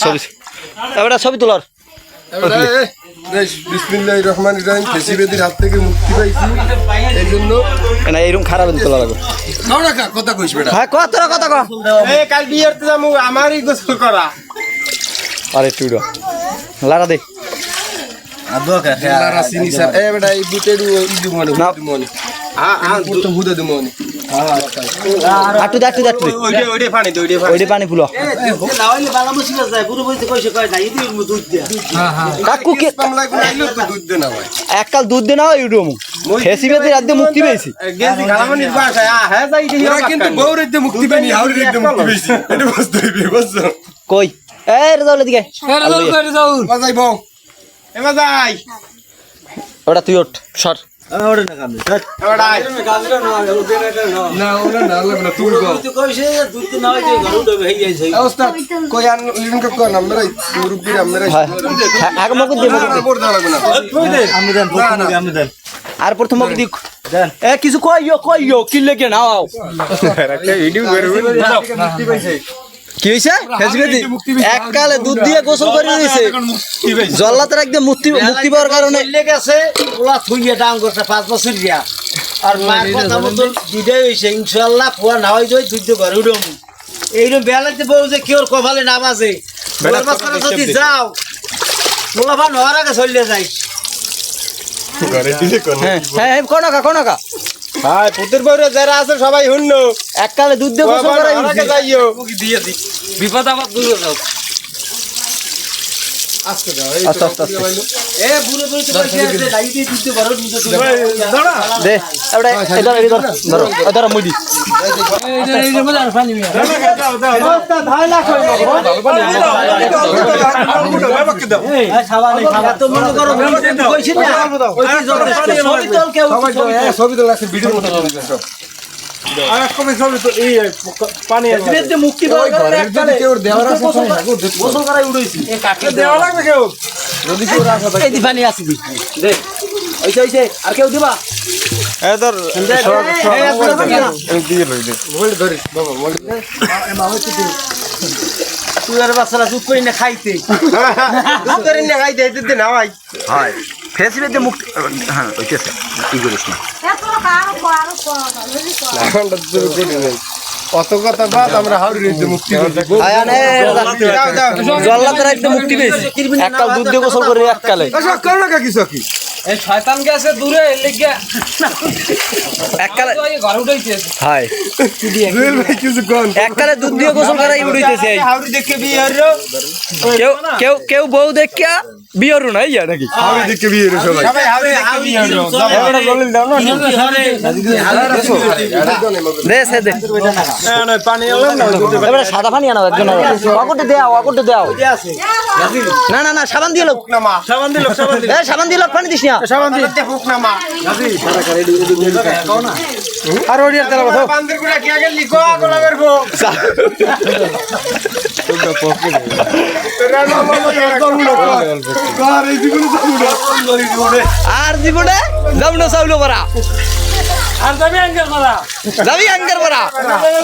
ছবি এবারে ছবি তোলার। বিসমিল্লাহ রহমান ইব্রাহিম ফেসিবেদির হাত থেকে মুক্তি পাইছি। এই জন্য না এইরকম খারাপ তোলা লাগবে কথা কইস বেটা। হ্যাঁ কত কথা কো এ কাল বিয়েতে যাব আমারই গোসল করা। আরে টুইডো লারা দে। লারা চিনি স্যার। এ বেটা এই বুটের ইদু মনে মনে হ্যাঁ। হ্যাঁ তো হুদা দু মনে আটু দে আটু দে আটু ওইটা পানি ফুলো। কাকু কে এককাল দুধ দে না ইউডো হেসি বেদি রাত দিয়ে মুক্তি পেয়েছি। হ্যাঁ কিন্তু বউরের মুক্তি পাইনি হাউরের মুক্তি পাইছি এটা বুঝতে হইবে বুঝছ কই? এই রেজাউল এদিকে বাজাই বউ। এবার যাই। ওটা তুই ওঠ সর। হ্যাঁ হ্যাঁ, আর প্রথম এ কিছু কইও কইও কি লেগে নাও কি হইছে? এককালে দুধ দিয়ে গোসল করে দিয়েছে জল্লাতের একদম মুক্তি মুক্তি পাওয়ার কারণে গেছে ওলা থুইয়ে দাম করছে পাঁচ বছর দিয়া আর মায়ের কথা মতন দুইটাই হয়েছে ইনশাল্লাহ ফুয়া না হয়ে দুধ ঘরে উঠম এইরকম বেলাতে বউ যে কেউ কপালে না বাজে। ওর যদি যাও মোলাফা নহর আগে চলিয়ে যাই। হ্যাঁ হ্যাঁ কোনকা কোনকা। হাই পুতের বউরে যারা আছে সবাই হুন্ন এককালে দুধ দিয়ে গোসল করে ওরাকে যাইও বিপদ আমার দূর যাও আস্তে দাও আস্তে আস্তে এ বুড়ো বুড়ো আছে দে এটা ধর মুই দি মনে যে ছবি সব মুক্তি দেওয়ার আছে দেখো। উড়াইছি এ কাকে দেওয়া লাগবে কেউ যদি কেউ রাখা থাকে এই দি পানি আসি দি দে ওইছে ওইছে আর কেউ দিবা এ তোর মোবাইল ধরিস বাবা মোবাইল বাচ্চারা চুপ করি না খাইতে। দুধ করে নিয়ে খাই দে না ভাই। হয়। হ্যাঁ ওইটাছে কি করিস না? অত কথা বাদ আমরা হাউরি মুক্তি একদম মুক্তি পেয়েছি এককাল দুধ দিয়ে গোসল করে এককালে আচ্ছা কি সকি এই শয়তান গেছে দূরে লেগে এককালে ঘর উঠাইছে। হাই। জুয়েল ভাই কিছু কোন। এককালে দুধ দিয়ে গোসল করাই। হাউরি দেখে কেউ কেউ কেউ বউ দেখিয়া বিয়রু নাই ইয়া নাকি? হাউরি বিয়ে সবাই। সবাই হাউরি দেখে জলিল দাও না? দে সে দে। পানি এলাম না এবারে সাদা পানি আনাও একজন দেও দেও না না না সাবান দিয়ে লোক। না মা। সাবান দিল এ সাবান দিয়ে লোক পানি দিস না সাবান দিতে হোক না মা। আর ওড়িয়া তেলা কথা বান্দিরগুলা কি আগে লিখো গোলা করব কার। এই আর জীবনে চাউলো পারা আর যাবি আঙ্কেল মারা যাবি আঙ্গার পারা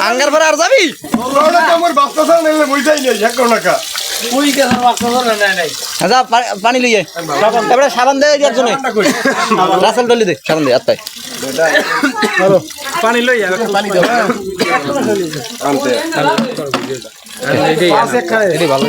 আঙ্গার পারা আর যাবি? আমার বাচ্চা বুঝাই নাই এক টাকা যা পানি লইয়ে। এবারে সাবান দে একজন। রাসেল ডলি দে সাবান দে আত্মাই পানি লই পানি দাও। আনতে। এটাই ভালো